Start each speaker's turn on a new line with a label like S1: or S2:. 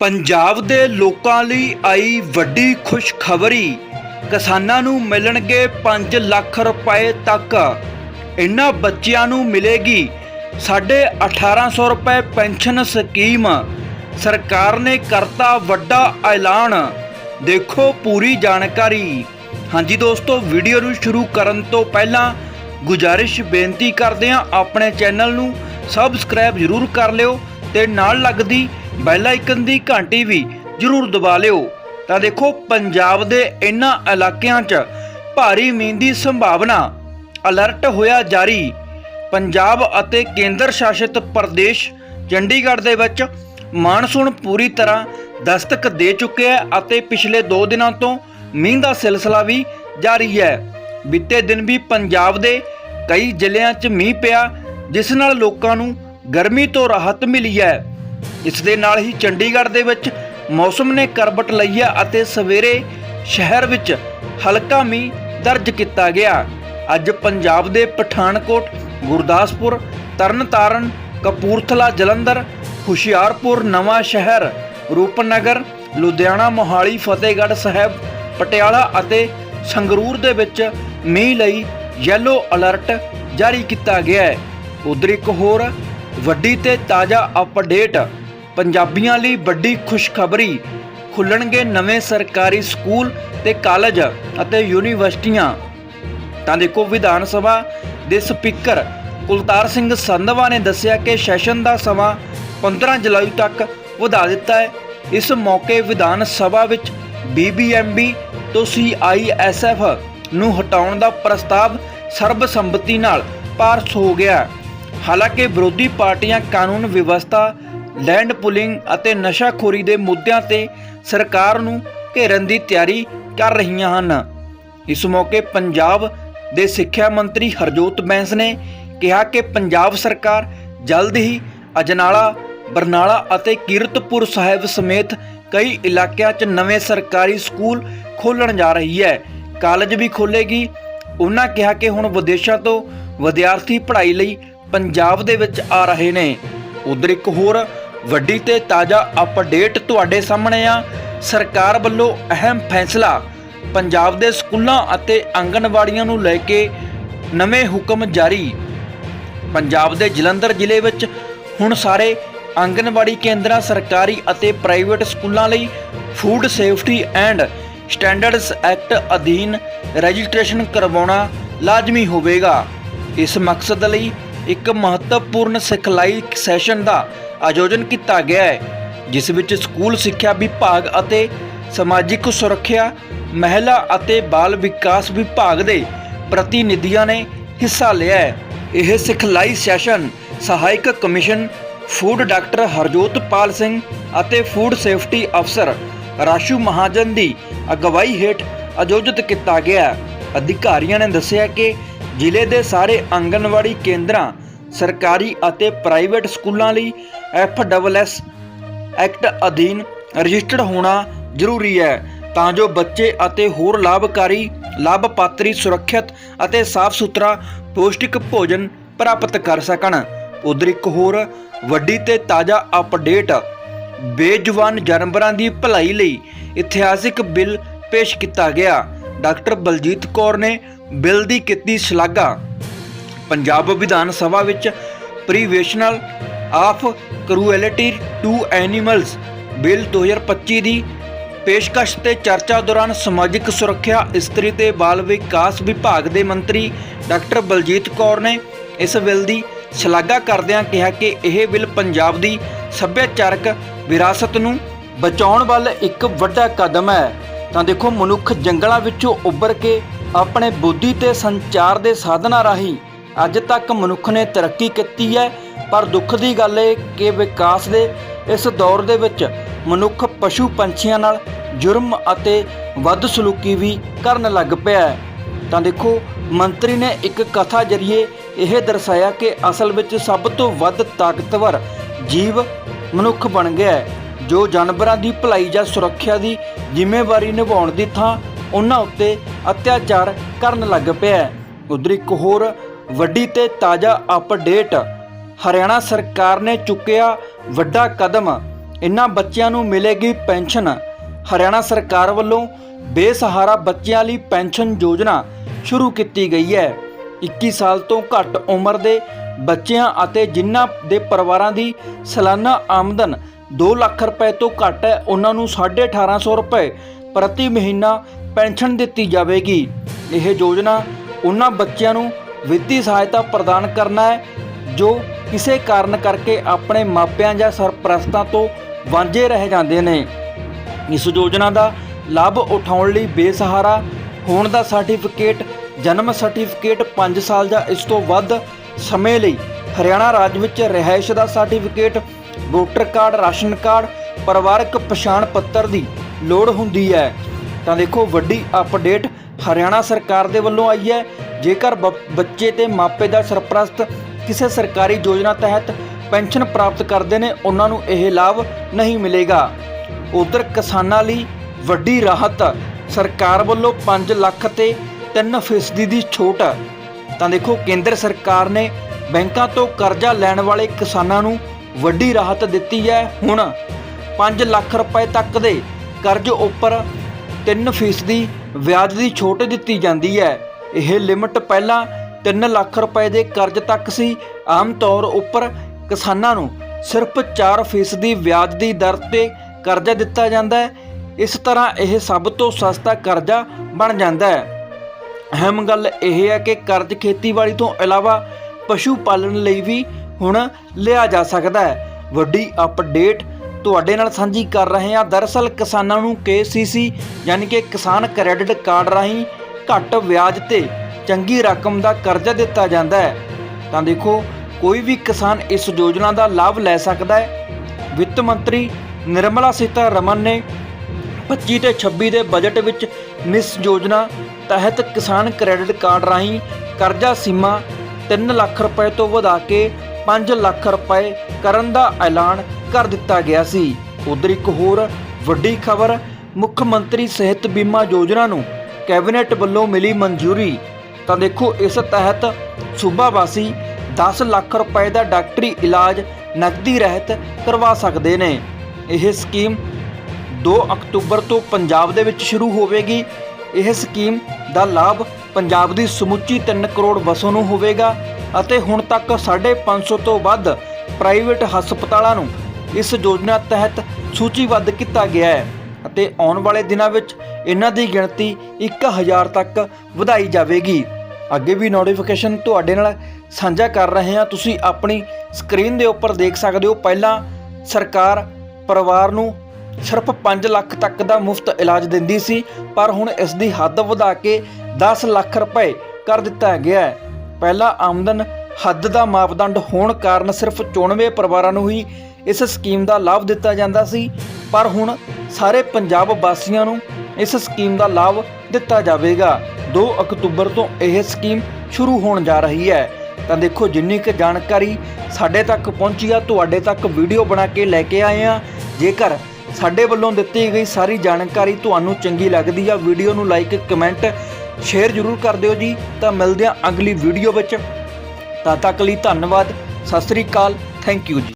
S1: ਪੰਜਾਬ ਦੇ ਲੋਕਾਂ ਲਈ ਆਈ ਵੱਡੀ ਖੁਸ਼ਖਬਰੀ। ਕਿਸਾਨਾਂ ਨੂੰ ਮਿਲਣਗੇ 5 ਲੱਖ ਰੁਪਏ ਤੱਕ। ਇਹਨਾਂ ਬੱਚਿਆਂ ਨੂੰ ਮਿਲੇਗੀ ਸਾਢੇ 1800 ਰੁਪਏ ਪੈਨਸ਼ਨ ਸਕੀਮ। ਸਰਕਾਰ ਨੇ ਕਰਤਾ ਵੱਡਾ ਐਲਾਨ। ਦੇਖੋ ਪੂਰੀ ਜਾਣਕਾਰੀ। ਹਾਂਜੀ ਦੋਸਤੋ, ਵੀਡੀਓ ਨੂੰ ਸ਼ੁਰੂ ਕਰਨ ਤੋਂ ਪਹਿਲਾਂ ਗੁਜਾਰਿਸ਼ ਬੇਨਤੀ ਕਰਦੇ ਹਾਂ, ਆਪਣੇ ਚੈਨਲ ਨੂੰ ਸਬਸਕ੍ਰਾਈਬ ਜ਼ਰੂਰ ਕਰ ਲਿਓ ਤੇ ਨਾਲ ਲੱਗਦੀ ਬੈਲ ਆਈਕਨ ਦੀ ਘੰਟੀ ਵੀ ਜ਼ਰੂਰ ਦਬਾ ਲਿਓ। ਤਾਂ ਦੇਖੋ, ਪੰਜਾਬ ਦੇ ਇਨ੍ਹਾਂ ਇਲਾਕਿਆਂ 'ਚ ਭਾਰੀ ਮੀਂਹ ਦੀ ਸੰਭਾਵਨਾ ਅਲਰਟ ਹੋਇਆ ਜਾਰੀ। ਪੰਜਾਬ ਅਤੇ ਕੇਂਦਰ ਸ਼ਾਸਿਤ ਪ੍ਰਦੇਸ਼ ਚੰਡੀਗੜ੍ਹ ਦੇ ਵਿੱਚ ਮਾਨਸੂਨ ਪੂਰੀ ਤਰ੍ਹਾਂ ਦਸਤਕ ਦੇ ਚੁੱਕਿਆ ਹੈ ਅਤੇ ਪਿਛਲੇ 2 ਦਿਨਾਂ ਤੋਂ ਮੀਂਹ ਦਾ ਸਿਲਸਿਲਾ ਵੀ ਜਾਰੀ ਹੈ। ਬੀਤੇ ਦਿਨ ਵੀ ਪੰਜਾਬ ਦੇ ਕਈ ਜ਼ਿਲ੍ਹਿਆਂ 'ਚ ਮੀਂਹ ਪਿਆ, ਜਿਸ ਨਾਲ ਲੋਕਾਂ ਨੂੰ ਗਰਮੀ ਤੋਂ ਰਾਹਤ ਮਿਲੀ ਹੈ। ਇਸ ਦੇ ਨਾਲ ਹੀ ਚੰਡੀਗੜ੍ਹ ਦੇ ਵਿੱਚ ਮੌਸਮ ਨੇ ਕਰਵਟ ਲਈ ਹੈ ਅਤੇ ਸਵੇਰੇ ਸ਼ਹਿਰ ਵਿੱਚ ਹਲਕਾ ਮੀਂਹ ਦਰਜ ਕੀਤਾ ਗਿਆ। ਅੱਜ ਪੰਜਾਬ ਦੇ ਪਠਾਨਕੋਟ, ਗੁਰਦਾਸਪੁਰ, ਤਰਨਤਾਰਨ, ਕਪੂਰਥਲਾ, ਜਲੰਧਰ, ਹੁਸ਼ਿਆਰਪੁਰ, ਨਵਾਂ ਸ਼ਹਿਰ, ਰੂਪਨਗਰ, ਲੁਧਿਆਣਾ, ਮੋਹਾਲੀ, ਫਤਿਹਗੜ੍ਹ ਸਾਹਿਬ, ਪਟਿਆਲਾ ਅਤੇ ਸੰਗਰੂਰ ਦੇ ਵਿੱਚ ਮੀਂਹ ਲਈ ਯੈਲੋ ਅਲਰਟ ਜਾਰੀ ਕੀਤਾ ਗਿਆ ਹੈ। ਉਧਰ ਇੱਕ ਹੋਰ ਵੱਡੀ ਤੇ ਤਾਜ਼ਾ ਅਪਡੇਟ ਪੰਜਾਬੀਆਂ ਲਈ ਵੱਡੀ ਖੁਸ਼ਖਬਰੀ। ਖੁੱਲਣਗੇ ਨਵੇਂ ਸਰਕਾਰੀ ਸਕੂਲ ਤੇ ਕਾਲਜ ਅਤੇ ਯੂਨੀਵਰਸਿਟੀਆਂ। ਤਾਂ ਦੇਖੋ ਵਿਧਾਨ ਸਭਾ ਦੇ ਸਪੀਕਰ ਕੁਲਤਾਰ ਸਿੰਘ ਸੰਧਵਾ ਨੇ ਦੱਸਿਆ ਕਿ ਸੈਸ਼ਨ ਦਾ ਸਮਾਂ 15 ਜੁਲਾਈ ਤੱਕ ਵਧਾ ਦਿੱਤਾ ਹੈ। ਇਸ ਮੌਕੇ ਵਿਧਾਨ ਸਭਾ ਵਿੱਚ ਬੀਬੀਐਮਬੀ ਤੋਂ ਸੀਆਈਐਸਐਫ ਨੂੰ ਹਟਾਉਣ ਦਾ ਪ੍ਰਸਤਾਵ ਸਰਬਸੰਮਤੀ ਨਾਲ ਪਾਸ ਹੋ ਗਿਆ। ਹਾਲਾਂਕਿ ਵਿਰੋਧੀ ਪਾਰਟੀਆਂ ਕਾਨੂੰਨ ਵਿਵਸਥਾ, ਲੈਂਡ ਪੁਲਿੰਗ ਅਤੇ ਨਸ਼ਾਖੋਰੀ ਦੇ ਮੁੱਦਿਆਂ ਤੇ ਸਰਕਾਰ ਨੂੰ ਘੇਰਨ ਦੀ ਤਿਆਰੀ ਕਰ ਰਹੀਆਂ ਹਨ। ਇਸ ਮੌਕੇ ਪੰਜਾਬ ਦੇ ਸਿੱਖਿਆ ਮੰਤਰੀ ਹਰਜੋਤ ਬੈਂਸ ਨੇ ਕਿਹਾ ਕਿ ਪੰਜਾਬ ਸਰਕਾਰ ਜਲਦ ਹੀ ਅਜਨਾਲਾ, ਬਰਨਾਲਾ ਅਤੇ ਕੀਰਤਪੁਰ ਸਾਹਿਬ ਸਮੇਤ ਕਈ ਇਲਾਕਿਆਂ 'ਚ ਨਵੇਂ ਸਰਕਾਰੀ ਸਕੂਲ ਖੋਲਣ ਜਾ ਰਹੀ ਹੈ। ਕਾਲਜ ਵੀ ਖੋਲੇਗੀ ਉਹਨਾਂ ਕਿਹਾ ਕਿ ਹੁਣ ਵਿਦੇਸ਼ਾਂ ਤੋਂ ਵਿਦਿਆਰਥੀ ਪੜ੍ਹਾਈ ਲਈ ਪੰਜਾਬ ਦੇ ਵਿੱਚ ਆ ਰਹੇ ਨੇ। ਉਧਰ ਇੱਕ ਹੋਰ, ਵੱਡੀ ਤੇ ਤਾਜ਼ਾ ਅਪਡੇਟ ਤੁਹਾਡੇ ਸਾਹਮਣੇ ਆ। ਸਰਕਾਰ ਵੱਲੋਂ ਅਹਿਮ ਫੈਸਲਾ ਪੰਜਾਬ ਦੇ ਸਕੂਲਾਂ ਅਤੇ ਆਂਗਣਵਾੜੀਆਂ ਨੂੰ ਲੈ ਕੇ ਨਵੇਂ ਹੁਕਮ ਜਾਰੀ। ਪੰਜਾਬ ਦੇ ਜਲੰਧਰ ਜ਼ਿਲ੍ਹੇ ਵਿੱਚ ਹੁਣ ਸਾਰੇ ਆਂਗਣਵਾੜੀ ਕੇਂਦਰਾਂ ਸਰਕਾਰੀ ਅਤੇ ਪ੍ਰਾਈਵੇਟ ਸਕੂਲਾਂ ਲਈ food safety and standards act ਅਧੀਨ ਰਜਿਸਟ੍ਰੇਸ਼ਨ ਕਰਵਾਉਣਾ ਲਾਜ਼ਮੀ ਹੋਵੇਗਾ। ਇਸ ਮਕਸਦ ਲਈ ਇੱਕ ਮਹੱਤਵਪੂਰਨ ਸਿਖਲਾਈ ਸੈਸ਼ਨ ਦਾ ਆਯੋਜਨ ਕੀਤਾ ਗਿਆ ਹੈ, ਜਿਸ ਵਿੱਚ ਸਕੂਲ ਸਿੱਖਿਆ ਵਿਭਾਗ ਅਤੇ ਸਮਾਜਿਕ ਸੁਰੱਖਿਆ, ਮਹਿਲਾ ਅਤੇ ਬਾਲ ਵਿਕਾਸ ਵਿਭਾਗ ਦੇ ਪ੍ਰਤੀਨਿਧੀਆਂ ਨੇ ਹਿੱਸਾ ਲਿਆ ਹੈ। ਇਹ ਸਿਖਲਾਈ ਸੈਸ਼ਨ ਸਹਾਇਕ commission food doctor Harjot Pal Singh ਅਤੇ ਫੂਡ ਸੇਫਟੀ ਅਫਸਰ ਰਾਸ਼ੂ ਮਹਾਜਨ ਦੀ ਅਗਵਾਈ ਹੇਠ ਆਯੋਜਿਤ ਕੀਤਾ ਗਿਆ ਅਧਿਕਾਰੀਆਂ ਨੇ ਦੱਸਿਆ ਕਿ ਜ਼ਿਲ੍ਹੇ ਦੇ ਸਾਰੇ ਆਂਗਣਵਾੜੀ ਕੇਂਦਰਾਂ, ਸਰਕਾਰੀ ਅਤੇ ਪ੍ਰਾਈਵੇਟ ਸਕੂਲਾਂ ਲਈ ਐਫ ਐਕਟ ਅਧੀਨ ਰਜਿਸਟਰਡ ਹੋਣਾ ਜ਼ਰੂਰੀ ਹੈ ਤਾਂ ਜੋ ਬੱਚੇ ਅਤੇ ਹੋਰ ਲਾਭਕਾਰੀ, ਲਾਭਪਾਤਰੀ ਸੁਰੱਖਿਅਤ ਅਤੇ ਸਾਫ਼ ਸੁਥਰਾ ਪੌਸ਼ਟਿਕ ਭੋਜਨ ਪ੍ਰਾਪਤ ਕਰ ਸਕਣ। ਉਧਰ ਇੱਕ ਹੋਰ ਵੱਡੀ ਤੇ ਤਾਜ਼ਾ ਅਪਡੇਟ ਬੇਜਵਾਨ ਜਾਨਵਰਾਂ ਦੀ ਭਲਾਈ ਲਈ ਇਤਿਹਾਸਿਕ ਬਿੱਲ ਪੇਸ਼ ਕੀਤਾ ਗਿਆ। ਡਾਕਟਰ ਬਲਜੀਤ ਕੌਰ ਨੇ ਬਿੱਲ ਦੀ ਕੀਤੀ ਸ਼ਲਾਘਾ। ਪੰਜਾਬ ਵਿਧਾਨ ਸਭਾ ਵਿੱਚ prevention of cruelty to animals bill 2025 ਦੀ ਪੇਸ਼ਕਸ਼ ਤੇ ਚਰਚਾ ਦੌਰਾਨ ਸਮਾਜਿਕ ਸੁਰੱਖਿਆ, ਇਸਤਰੀ ਤੇ ਬਾਲ ਵਿਕਾਸ ਵਿਭਾਗ ਦੇ ਮੰਤਰੀ ਡਾਕਟਰ ਬਲਜੀਤ ਕੌਰ ਨੇ ਇਸ ਬਿੱਲ ਦੀ ਸ਼ਲਾਘਾ ਕਰਦਿਆਂ ਕਿਹਾ ਕਿ ਇਹ ਬਿੱਲ ਪੰਜਾਬ ਦੀ ਸੱਭਿਆਚਾਰਕ ਵਿਰਾਸਤ ਨੂੰ ਬਚਾਉਣ ਵੱਲ ਇੱਕ ਵੱਡਾ ਕਦਮ ਹੈ। ਤਾਂ ਦੇਖੋ ਮਨੁੱਖ ਜੰਗਲਾਂ ਵਿੱਚੋਂ ਉੱਭਰ ਕੇ ਆਪਣੇ ਬੁੱਧੀ ਤੇ ਸੰਚਾਰ ਦੇ ਸਾਧਨਾਂ ਰਾਹੀਂ ਅੱਜ ਤੱਕ ਮਨੁੱਖ ਨੇ ਤਰੱਕੀ ਕੀਤੀ ਹੈ। ਪਰ ਦੁੱਖ ਦੀ ਗੱਲ ਹੈ ਕਿ ਵਿਕਾਸ ਦੇ ਇਸ ਦੌਰ ਦੇ ਵਿੱਚ ਮਨੁੱਖ ਪਸ਼ੂ ਪੰਛੀਆਂ ਨਾਲ ਜੁਰਮ ਅਤੇ ਵੱਧ ਸਲੂਕੀ ਵੀ ਕਰਨ ਲੱਗ ਪਿਆ ਹੈ। ਤਾਂ ਦੇਖੋ, ਮੰਤਰੀ ਨੇ ਇੱਕ ਕਥਾ ਜਰੀਏ ਇਹ ਦਰਸਾਇਆ ਕਿ ਅਸਲ ਵਿੱਚ ਸਭ ਤੋਂ ਵੱਧ ਤਾਕਤਵਰ ਜੀਵ ਮਨੁੱਖ ਬਣ ਗਿਆ ਹੈ। ਜੋ ਜਾਨਵਰਾਂ ਦੀ ਭਲਾਈ ਜਾਂ ਸੁਰੱਖਿਆ ਦੀ ਜ਼ਿੰਮੇਵਾਰੀ ਨਿਭਾਉਣ ਦੀ ਥਾਂ ਉਹਨਾਂ ਉੱਤੇ ਅਤਿਆਚਾਰ ਕਰਨ ਲੱਗ ਪਿਆ ਹੈ। ਉਧਰ ਇੱਕ ਹੋਰ ਵੱਡੀ ਤੇ ਤਾਜ਼ਾ ਅਪਡੇਟ ਹਰਿਆਣਾ ਸਰਕਾਰ ਨੇ ਚੁੱਕਿਆ ਵੱਡਾ ਕਦਮ। ਇਹਨਾਂ ਬੱਚਿਆਂ ਨੂੰ ਮਿਲੇਗੀ ਪੈਨਸ਼ਨ। ਹਰਿਆਣਾ ਸਰਕਾਰ ਵੱਲੋਂ ਬੇਸਹਾਰਾ ਬੱਚਿਆਂ ਲਈ ਪੈਨਸ਼ਨ ਯੋਜਨਾ ਸ਼ੁਰੂ ਕੀਤੀ ਗਈ ਹੈ। 21 ਸਾਲ ਤੋਂ ਘੱਟ ਉਮਰ ਦੇ ਬੱਚਿਆਂ ਅਤੇ ਜਿਨ੍ਹਾਂ ਦੇ ਪਰਿਵਾਰਾਂ ਦੀ ਸਾਲਾਨਾ ਆਮਦਨ 2 ਲੱਖ ਰੁਪਏ ਤੋਂ ਘੱਟ ਹੈ ਉਹਨਾਂ ਨੂੰ 1850 ਰੁਪਏ ਪ੍ਰਤੀ ਮਹੀਨਾ ਪੈਨਸ਼ਨ ਦਿੱਤੀ ਜਾਵੇਗੀ। ਇਹ ਯੋਜਨਾ ਉਹਨਾਂ ਬੱਚਿਆਂ ਨੂੰ ਵਿੱਤੀ ਸਹਾਇਤਾ ਪ੍ਰਦਾਨ ਕਰਨਾ ਹੈ, ਜੋ ਕਿਸੇ ਕਾਰਨ ਕਰਕੇ ਆਪਣੇ ਮਾਪਿਆਂ ਜਾਂ ਸਰਪ੍ਰਸਤਾਂ ਤੋਂ ਵਾਂਝੇ ਰਹਿ ਜਾਂਦੇ ਨੇ। ਇਸ ਯੋਜਨਾ ਦਾ ਲਾਭ ਉਠਾਉਣ ਲਈ ਬੇਸਹਾਰਾ ਹੋਣ ਦਾ ਸਰਟੀਫਿਕੇਟ, ਜਨਮ ਸਰਟੀਫਿਕੇਟ 5 ਸਾਲ ਜਾਂ ਇਸ ਤੋਂ ਵੱਧ ਸਮੇਂ ਲਈ ਹਰਿਆਣਾ ਰਾਜ ਵਿੱਚ ਰਿਹਾਇਸ਼ ਦਾ certificate voter card, ration card, ਪਰਿਵਾਰਕ ਪਛਾਣ ਪੱਤਰ ਦੀ ਲੋੜ ਹੁੰਦੀ ਹੈ। ਤਾਂ ਦੇਖੋ, ਵੱਡੀ ਅਪਡੇਟ ਹਰਿਆਣਾ ਸਰਕਾਰ ਦੇ ਵੱਲੋਂ ਆਈ ਹੈ। ਜੇਕਰ ਬ- ਬੱਚੇ ਤੇ ਮਾਪੇ ਦਾ ਸਰਪ੍ਰਸਤ ਕਿਸੇ ਸਰਕਾਰੀ ਯੋਜਨਾ ਤਹਿਤ ਪੈਨਸ਼ਨ ਪ੍ਰਾਪਤ ਕਰਦੇ ਨੇ, ਉਹਨਾਂ ਨੂੰ ਇਹ ਲਾਭ ਨਹੀਂ ਮਿਲੇਗਾ। ਉਧਰ ਕਿਸਾਨਾਂ ਲਈ ਵੱਡੀ ਰਾਹਤ ਸਰਕਾਰ ਵੱਲੋਂ 5 ਲੱਖ ਤੇ 3 ਫੀਸਦੀ ਦੀ ਛੋਟ। ਤਾਂ ਦੇਖੋ, ਕੇਂਦਰ ਸਰਕਾਰ ਨੇ ਬੈਂਕਾਂ ਤੋਂ ਕਰਜ਼ਾ ਲੈਣ ਵਾਲੇ ਕਿਸਾਨਾਂ ਨੂੰ ਵੱਡੀ ਰਾਹਤ ਦਿੱਤੀ ਹੈ ਹੁਣ 5 ਲੱਖ ਰੁਪਏ ਤੱਕ ਦੇ ਕਰਜ਼ ਉੱਪਰ 3 ਫੀਸਦੀ ਵਿਆਜ ਦੀ ਛੋਟ ਦਿੱਤੀ ਜਾਂਦੀ ਹੈ। ਇਹ ਲਿਮਟ ਪਹਿਲਾਂ 3 ਲੱਖ ਰੁਪਏ ਦੇ ਕਰਜ਼ ਤੱਕ ਸੀ। ਆਮ ਤੌਰ ਉੱਪਰ ਕਿਸਾਨਾਂ ਨੂੰ ਸਿਰਫ 4 ਫੀਸਦੀ ਵਿਆਜ ਦੀ ਦਰ ਤੇ ਕਰਜ਼ਾ ਦਿੱਤਾ ਜਾਂਦਾ ਹੈ। ਇਸ ਤਰ੍ਹਾਂ ਇਹ ਸਭ ਤੋਂ ਸਸਤਾ ਕਰਜ਼ਾ ਬਣ ਜਾਂਦਾ ਹੈ। ਅਹਿਮ ਗੱਲ ਇਹ ਹੈ ਕਿ ਕਰਜ਼ ਖੇਤੀਬਾੜੀ ਤੋਂ ਇਲਾਵਾ ਪਸ਼ੂ ਪਾਲਣ ਲਈ ਵੀ ਹੁਣ ਲਿਆ ਜਾ ਸਕਦਾ ਹੈ। ਵੱਡੀ ਅਪਡੇਟ ਤੁਹਾਡੇ ਨਾਲ ਸਾਂਝੀ ਕਰ ਰਹੇ ਹਾਂ। ਦਰਅਸਲ ਕਿਸਾਨਾਂ ਨੂੰ KCC ਯਾਨੀ ਕਿ ਕਿਸਾਨ ਕ੍ਰੈਡਿਟ ਕਾਰਡ ਰਾਹੀਂ ਘੱਟ ਵਿਆਜ ਤੇ ਚੰਗੀ ਰਕਮ ਦਾ ਕਰਜ਼ਾ ਦਿੱਤਾ ਜਾਂਦਾ ਹੈ। ਤਾਂ ਦੇਖੋ, ਕੋਈ ਵੀ ਕਿਸਾਨ ਇਸ ਯੋਜਨਾ ਦਾ ਲਾਭ ਲੈ ਸਕਦਾ ਹੈ। ਵਿੱਤ ਮੰਤਰੀ ਨਿਰਮਲਾ ਸੀਤਾਰਮਨ ਨੇ 25 ਤੇ 26 ਦੇ ਬਜਟ ਵਿੱਚ ਨਿਸ ਯੋਜਨਾ ਤਹਿਤ ਕਿਸਾਨ ਕ੍ਰੈਡਿਟ ਕਾਰਡ ਰਾਹੀਂ ਕਰਜ਼ਾ ਸੀਮਾ 3 ਲੱਖ ਰੁਪਏ ਤੋਂ ਵਧਾ ਕੇ 5 ਲੱਖ ਰੁਪਏ ਕਰਨ ਦਾ ਐਲਾਨ ਕਰ ਦਿੱਤਾ ਗਿਆ ਸੀ। ਉਧਰ ਇੱਕ ਹੋਰ ਵੱਡੀ ਖਬਰ, ਮੁੱਖ ਮੰਤਰੀ ਸਿਹਤ ਬੀਮਾ ਯੋਜਨਾ ਨੂੰ ਕੈਬਨਿਟ ਵੱਲੋਂ ਮਿਲੀ ਮਨਜ਼ੂਰੀ। ਤਾਂ ਦੇਖੋ, ਇਸ ਤਹਿਤ ਸੂਬਾ ਵਾਸੀ 10 ਲੱਖ ਰੁਪਏ ਦਾ ਡਾਕਟਰੀ ਇਲਾਜ ਨਕਦੀ ਰਹਿਤ ਕਰਵਾ ਸਕਦੇ ਨੇ। ਇਹ ਸਕੀਮ 2 ਅਕਤੂਬਰ ਤੋਂ ਪੰਜਾਬ ਦੇ ਵਿੱਚ ਸ਼ੁਰੂ ਹੋਵੇਗੀ। ਇਹ ਸਕੀਮ ਦਾ ਲਾਭ ਪੰਜਾਬ ਦੀ ਸਮੁੱਚੀ 3 ਕਰੋੜ ਵਸੋਂ ਨੂੰ ਹੋਵੇਗਾ ਅਤੇ ਹੁਣ ਤੱਕ 550 ਤੋਂ ਵੱਧ ਪ੍ਰਾਈਵੇਟ ਹਸਪਤਾਲਾਂ ਨੂੰ ਇਸ ਯੋਜਨਾ ਤਹਿਤ ਸੂਚੀਬੱਧ ਕੀਤਾ ਗਿਆ ਹੈ ਅਤੇ ਆਉਣ ਵਾਲੇ ਦਿਨਾਂ ਵਿੱਚ ਇਹਨਾਂ ਦੀ ਗਿਣਤੀ 1000 ਤੱਕ ਵਧਾਈ ਜਾਵੇਗੀ। ਅੱਗੇ ਵੀ ਨੋਟੀਫਿਕੇਸ਼ਨ ਤੁਹਾਡੇ ਨਾਲ ਸਾਂਝਾ ਕਰ ਰਹੇ ਹਾਂ। ਤੁਸੀਂ ਆਪਣੀ ਸਕਰੀਨ ਦੇ ਉੱਪਰ ਦੇਖ ਸਕਦੇ ਹੋ। ਪਹਿਲਾਂ ਸਰਕਾਰ ਪਰਿਵਾਰ ਨੂੰ ਸਿਰਫ 5 ਲੱਖ ਤੱਕ ਦਾ ਮੁਫਤ ਇਲਾਜ ਦਿੰਦੀ ਸੀ, ਪਰ ਹੁਣ ਇਸ ਦੀ ਹੱਦ ਵਧਾ ਕੇ 10 ਲੱਖ ਰੁਪਏ ਕਰ ਦਿੱਤਾ ਗਿਆ ਹੈ। ਪਹਿਲਾਂ ਆਮਦਨ ਹੱਦ ਦਾ ਮਾਪਦੰਡ ਹੋਣ ਕਾਰਨ ਸਿਰਫ 94 ਪਰਿਵਾਰਾਂ ਨੂੰ ਹੀ ਇਸ ਸਕੀਮ ਦਾ ਲਾਭ ਦਿੱਤਾ ਜਾਂਦਾ ਸੀ, ਪਰ ਹੁਣ ਸਾਰੇ ਪੰਜਾਬ ਵਾਸੀਆਂ ਨੂੰ ਇਸ ਸਕੀਮ ਦਾ ਲਾਭ ਦਿੱਤਾ ਜਾਵੇਗਾ। 2 ਅਕਤੂਬਰ ਤੋਂ ਇਹ ਸਕੀਮ ਸ਼ੁਰੂ ਹੋਣ ਜਾ ਰਹੀ ਹੈ। ਤਾਂ ਦੇਖੋ, ਜਿੰਨੀ ਕੁ ਜਾਣਕਾਰੀ ਸਾਡੇ ਤੱਕ ਪਹੁੰਚੀ ਆ, ਤੁਹਾਡੇ ਤੱਕ ਵੀਡੀਓ ਬਣਾ ਕੇ ਲੈ ਕੇ ਆਏ ਆ। ਜੇਕਰ ਸਾਡੇ ਵੱਲੋਂ ਦਿੱਤੀ ਗਈ ਸਾਰੀ ਜਾਣਕਾਰੀ ਤੁਹਾਨੂੰ ਚੰਗੀ ਲੱਗਦੀ ਆ, ਵੀਡੀਓ ਨੂੰ ਲਾਈਕ, ਕਮੈਂਟ ਸ਼ੇਅਰ ਜ਼ਰੂਰ ਕਰ ਦਿਓ ਜੀ। ਤਾਂ ਮਿਲਦੇ ਆ ਅਗਲੀ ਵੀਡੀਓ ਵਿੱਚ। ਤਦ ਤੱਕ ਲਈ ਧੰਨਵਾਦ। ਸਤਿ ਸ੍ਰੀ ਅਕਾਲ। ਥੈਂਕ ਯੂ ਜੀ।